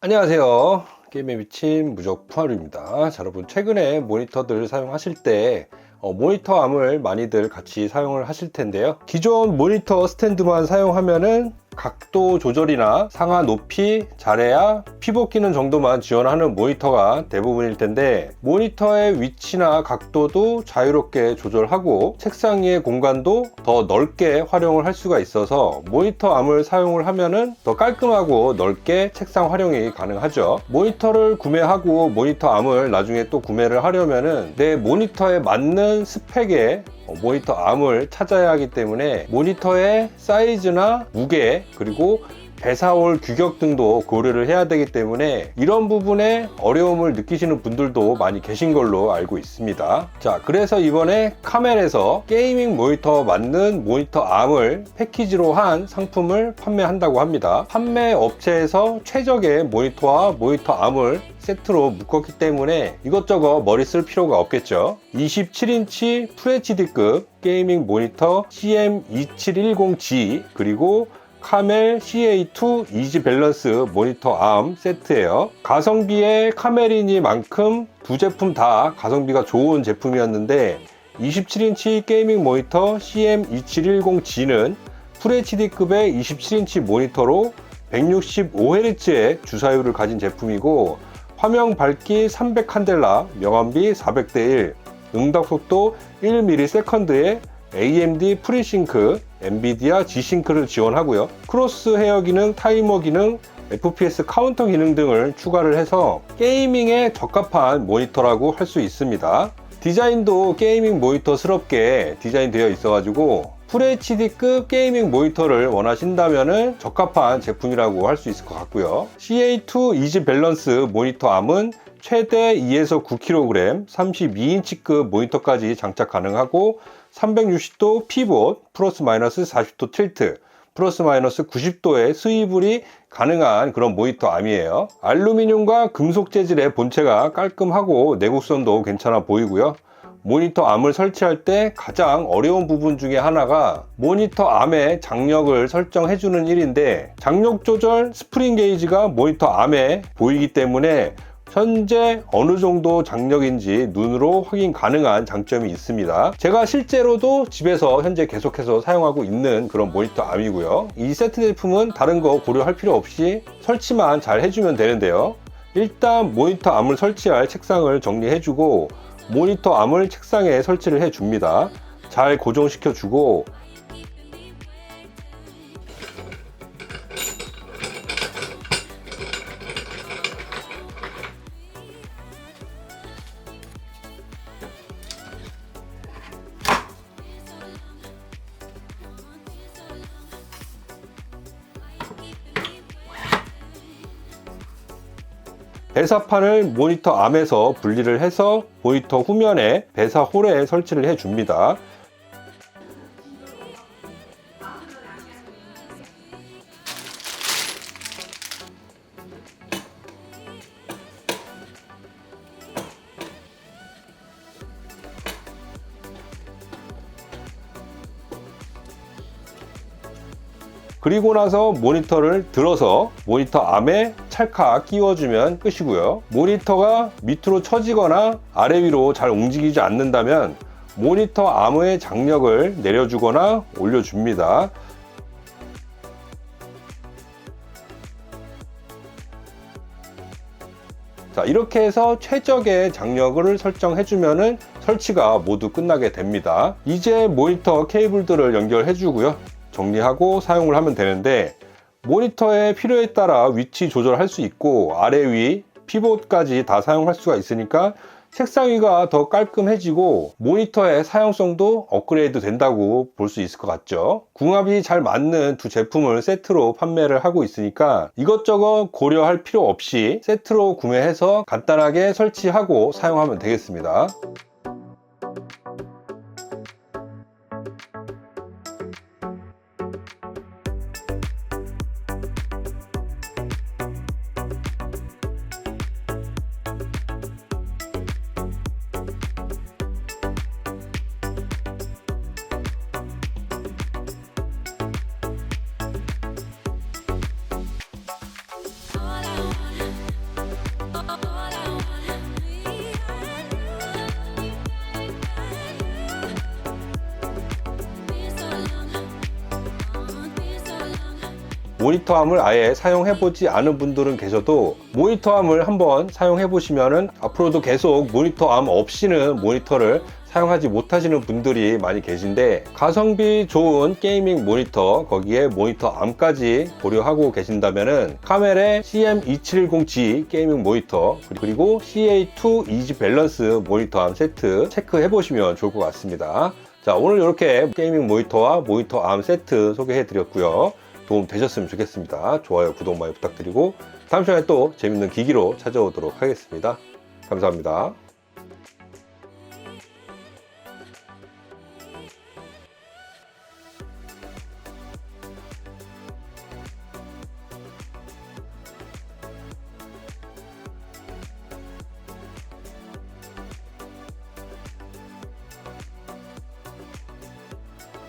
안녕하세요. 게임에 미친 무적 푸하루입니다. 자, 여러분 최근에 모니터들 사용하실 때 어, 모니터 암을 많이들 같이 사용을 하실 텐데요. 기존 모니터 스탠드만 사용하면은 각도 조절이나 상하 높이 잘해야 피벗 기능 정도만 지원하는 모니터가 대부분일 텐데 모니터의 위치나 각도도 자유롭게 조절하고 책상 위의 공간도 더 넓게 활용을 할 수가 있어서 모니터 암을 사용을 하면은 더 깔끔하고 넓게 책상 활용이 가능하죠. 모니터를 구매하고 모니터 암을 나중에 또 구매를 하려면은 내 모니터에 맞는 스펙의 어, 모니터 암을 찾아야 하기 때문에 모니터의 사이즈나 무게 그리고 배사올 규격 등도 고려를 해야 되기 때문에 이런 부분에 어려움을 느끼시는 분들도 많이 계신 걸로 알고 있습니다. 자, 그래서 이번에 카멜에서 게이밍 모니터 맞는 모니터 암을 패키지로 한 상품을 판매한다고 합니다. 판매 업체에서 최적의 모니터와 모니터 암을 세트로 묶었기 때문에 이것저것 머리 쓸 필요가 없겠죠. 27인치 FHD급 게이밍 모니터 CM2710G 그리고 카멜 CA2 이지 밸런스 모니터 암 세트예요. 가성비의 카멜이니만큼 두 제품 다 가성비가 좋은 제품이었는데 27인치 게이밍 모니터 CM2710G는 FHD급의 27인치 모니터로 165Hz의 주사율을 가진 제품이고 화면 밝기 300 칸델라, 명암비 400대 1, 응답 속도 1ms/s의 AMD 프리싱크, 엔비디아 G싱크를 지원하고요. 크로스 헤어 기능, 타이머 기능, FPS 카운터 기능 등을 추가를 해서 게이밍에 적합한 모니터라고 할 수 있습니다. 디자인도 게이밍 모니터스럽게 디자인되어 있어가지고 FHD급 게이밍 모니터를 원하신다면 적합한 제품이라고 할 수 있을 것 같고요. CA2 이지 밸런스 모니터 암은 최대 2에서 9kg, 32인치급 모니터까지 장착 가능하고 360도 피봇, 플러스 마이너스 40도 틸트, 플러스 마이너스 90도의 스위블이 가능한 그런 모니터 암이에요. 알루미늄과 금속 재질의 본체가 깔끔하고 내구성도 괜찮아 보이고요. 모니터 암을 설치할 때 가장 어려운 부분 중에 하나가 모니터 암의 장력을 설정해 주는 일인데 장력 조절 스프링 게이지가 모니터 암에 보이기 때문에 현재 어느 정도 장력인지 눈으로 확인 가능한 장점이 있습니다. 제가 실제로도 집에서 현재 계속해서 사용하고 있는 그런 모니터 암이고요. 이 세트 제품은 다른 거 고려할 필요 없이 설치만 잘 해주면 되는데요. 일단 모니터 암을 설치할 책상을 정리해주고 모니터 암을 책상에 설치를 해줍니다. 잘 고정시켜주고 배사판을 모니터 암에서 분리를 해서 모니터 후면에 배사 홀에 설치를 해 줍니다. 그리고 나서 모니터를 들어서 모니터 암에 찰칵 끼워주면 끝이고요. 모니터가 밑으로 처지거나 아래 위로 잘 움직이지 않는다면 모니터 암의 장력을 내려주거나 올려줍니다. 자, 이렇게 해서 최적의 장력을 설정해주면 설치가 모두 끝나게 됩니다. 이제 모니터 케이블들을 연결해주고요. 정리하고 사용을 하면 되는데 모니터의 필요에 따라 위치 조절할 수 있고 아래 위 피봇까지 다 사용할 수가 있으니까 책상 위가 더 깔끔해지고 모니터의 사용성도 업그레이드 된다고 볼 수 있을 것 같죠. 궁합이 잘 맞는 두 제품을 세트로 판매를 하고 있으니까 이것저것 고려할 필요 없이 세트로 구매해서 간단하게 설치하고 사용하면 되겠습니다 모니터암을 아예 사용해보지 않은 분들은 계셔도 모니터암을 한번 사용해보시면은 앞으로도 계속 모니터암 없이는 모니터를 사용하지 못하시는 분들이 많이 계신데 가성비 좋은 게이밍 모니터 거기에 모니터 암까지 고려하고 계신다면은 카멜의 CM2710G 게이밍 모니터 그리고 CA2 이지 밸런스 모니터 암 세트 체크해 보시면 좋을 것 같습니다. 자 오늘 이렇게 게이밍 모니터와 모니터 암 세트 소개해 드렸고요. 도움 되셨으면 좋겠습니다. 좋아요, 구독 많이 부탁드리고 다음 시간에 또 재밌는 기기로 찾아오도록 하겠습니다. 감사합니다.